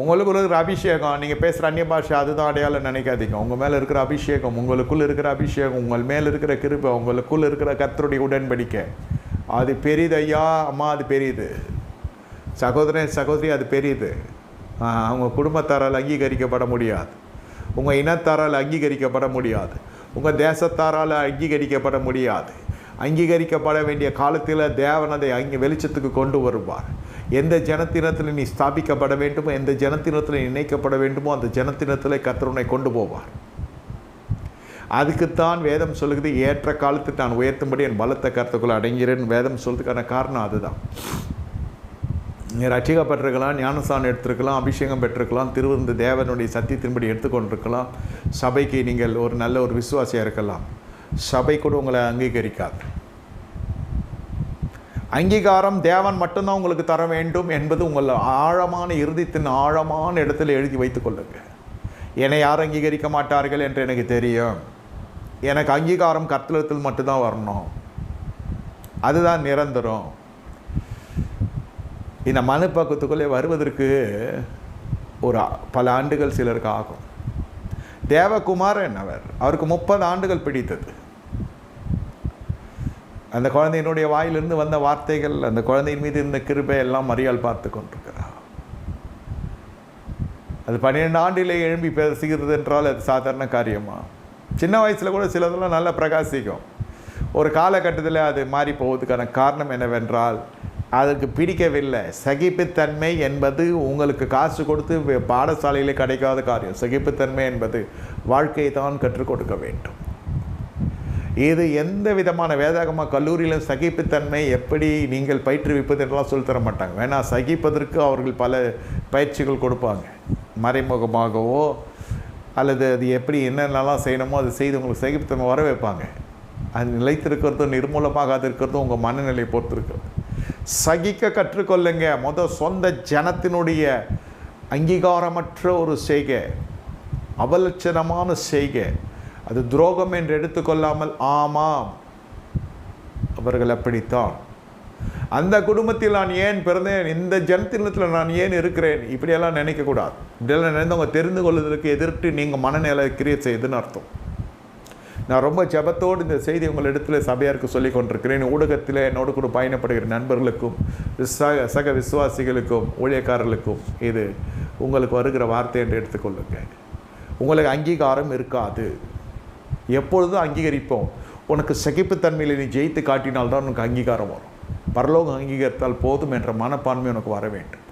உங்களுக்குள்ள இருக்கிற அபிஷேகம். நீங்கள் பேசுகிற அந்நிய பாஷை அதுதான் அடையாளம் நினைக்காதீங்க. உங்கள் மேலே இருக்கிற அபிஷேகம் உங்களுக்குள்ளே இருக்கிற அபிஷேகம் உங்கள் மேலே இருக்கிற கிருப்பை உங்களுக்குள் இருக்கிற கத்தருடைய உடன்படிக்கை. அது பெரியது ஐயா அம்மா அது பெரியது. சகோதரன் சகோதரி அது பெரியது. அவங்க குடும்பத்தாரால் அங்கீகரிக்கப்பட முடியாது. உங்கள் இனத்தாரால் அங்கீகரிக்கப்பட முடியாது. உங்கள் தேசத்தாரால் அங்கீகரிக்கப்பட முடியாது. அங்கீகரிக்கப்பட வேண்டிய காலத்தில் தேவன் அதை அங்கே வெளிச்சத்துக்கு கொண்டு வருவார். எந்த ஜனத்தினத்தில் நீ ஸ்தாபிக்கப்பட வேண்டுமோ எந்த ஜனத்தினத்தில் இணைக்கப்பட வேண்டுமோ அந்த ஜனத்தினத்தில் கத்தருனை கொண்டு போவார். அதுக்குத்தான் வேதம் சொல்லுகிறது ஏற்ற காலத்தில் நான் உயர்த்தும்படி என் பலத்த கருத்துக்குள் அடங்கிறேன் வேதம் சொல்கிறதுக்கான காரணம் அதுதான். நீ ரட்சிக்கப்பட்டிருக்கலாம் ஞானஸ்தானம் எடுத்திருக்கலாம் அபிஷேகம் பெற்றிருக்கலாம் திருவிருந்து தேவனுடைய சத்தியத்தின்படி எடுத்துக்கொண்டிருக்கலாம். சபைக்கு நீங்கள் ஒரு நல்ல ஒரு விசுவாசியாக இருக்கலாம். சபை கூட உங்களை அங்கீகரிக்காது. அங்கீகாரம் தேவன் மட்டும்தான் உங்களுக்கு தர வேண்டும் என்பது உங்கள் ஆழமான இறுதித்தின் ஆழமான இடத்தில் எழுதி வைத்துக்கொள்ளுங்க என்னை யாரும் அங்கீகரிக்க மாட்டார்கள் என்று எனக்கு தெரியும். எனக்கு அங்கீகாரம் கத்திரத்தில் மட்டும்தான் வரணும். அதுதான் நிரந்தரம். இந்த மனு பக்கத்துக்குள்ளே வருவதற்கு ஒரு பல ஆண்டுகள் சிலருக்கு ஆகும். தேவகுமாரன் அவர். அவருக்கு முப்பது ஆண்டுகள் பிடித்தது. அந்த குழந்தையினுடைய வாயிலிருந்து வந்த வார்த்தைகள் அந்த குழந்தையின் மீது இருந்த கிருபை எல்லாம் மரியாள் பார்த்து கொண்டிருக்கிறார். அது பன்னிரெண்டு ஆண்டிலே எழும்பி பேசுகிறது என்றால் அது சாதாரண காரியமா? சின்ன வயசில் கூட சிலதெல்லாம் நல்லா பிரகாசிக்கும். ஒரு காலகட்டத்தில் அது மாறி போவதுக்கான காரணம் என்னவென்றால் அதற்கு பிடிக்கவில்லை. சகிப்புத்தன்மை என்பது உங்களுக்கு காசு கொடுத்து பாடசாலையில் பாடசாலையிலே கிடைக்காத காரியம். சகிப்புத்தன்மை என்பது வாழ்க்கையை தான் கற்றுக் கொடுக்க வேண்டும். இது எந்த விதமான வேதாகம கல்லூரியிலும் சகிப்புத்தன்மை எப்படி நீங்கள் பயிற்றுவிப்பது என்றெல்லாம் சொல்லித்தர மாட்டாங்க. வேணால் சகிப்பதற்கு அவர்கள் பல பயிற்சிகள் கொடுப்பாங்க. மறைமுகமாகவோ அல்லது அது எப்படி என்னென்னலாம் செய்யணுமோ அதை செய்து உங்களுக்கு சகிப்புத்தன்மை வர வைப்பாங்க. அது நிலைத்திருக்கிறதும் நிர்மூலமாகாது இருக்கிறதும் உங்கள் மனநிலையை பொறுத்து இருக்கிறது சகிக்க கற்றுக்கொள்ளுங்க. மொதல் சொந்த ஜனத்தினுடைய அங்கீகாரமற்ற ஒரு செய்கை. அவலட்சணமான செய்கை. அது துரோகம் என்று எடுத்துக்கொள்ளாமல் ஆமாம். அவர்கள் அப்படித்தான். அந்த குடும்பத்தில் நான் ஏன் பிறந்தேன்? இந்த ஜனத்தினத்தில் நான் ஏன் இருக்கிறேன்? இப்படியெல்லாம் நினைக்கக்கூடாது. இப்படியெல்லாம் நினைந்தவங்க தெரிந்து கொள்வதற்கு எதிர்த்து நீங்கள் மனநிலை கிரியேட் செய்யுதுன்னு அர்த்தம். நான் ரொம்ப ஜெபத்தோடு இந்த செய்தி உங்களிடத்தில் சபையாருக்கு சொல்லி கொண்டிருக்கிறேன் ஊடகத்தில் என்னோடு கூட பயணப்படுகிற நண்பர்களுக்கும் சக சக விசுவாசிகளுக்கும் ஊழியக்காரர்களுக்கும் இது உங்களுக்கு வருகிற வார்த்தை என்று எடுத்துக்கொள்ளுங்க. உங்களுக்கு அங்கீகாரம் இருக்காது. எப்பொழுதும் அங்கீகரிப்போம். உனக்கு சகிப்புத்தன்மையில் நீ ஜெயித்து காட்டினால்தான் உனக்கு அங்கீகாரம் வரும். பரலோகம் அங்கீகரித்தால் போதும் என்ற மனப்பான்மை உனக்கு வர வேண்டும்.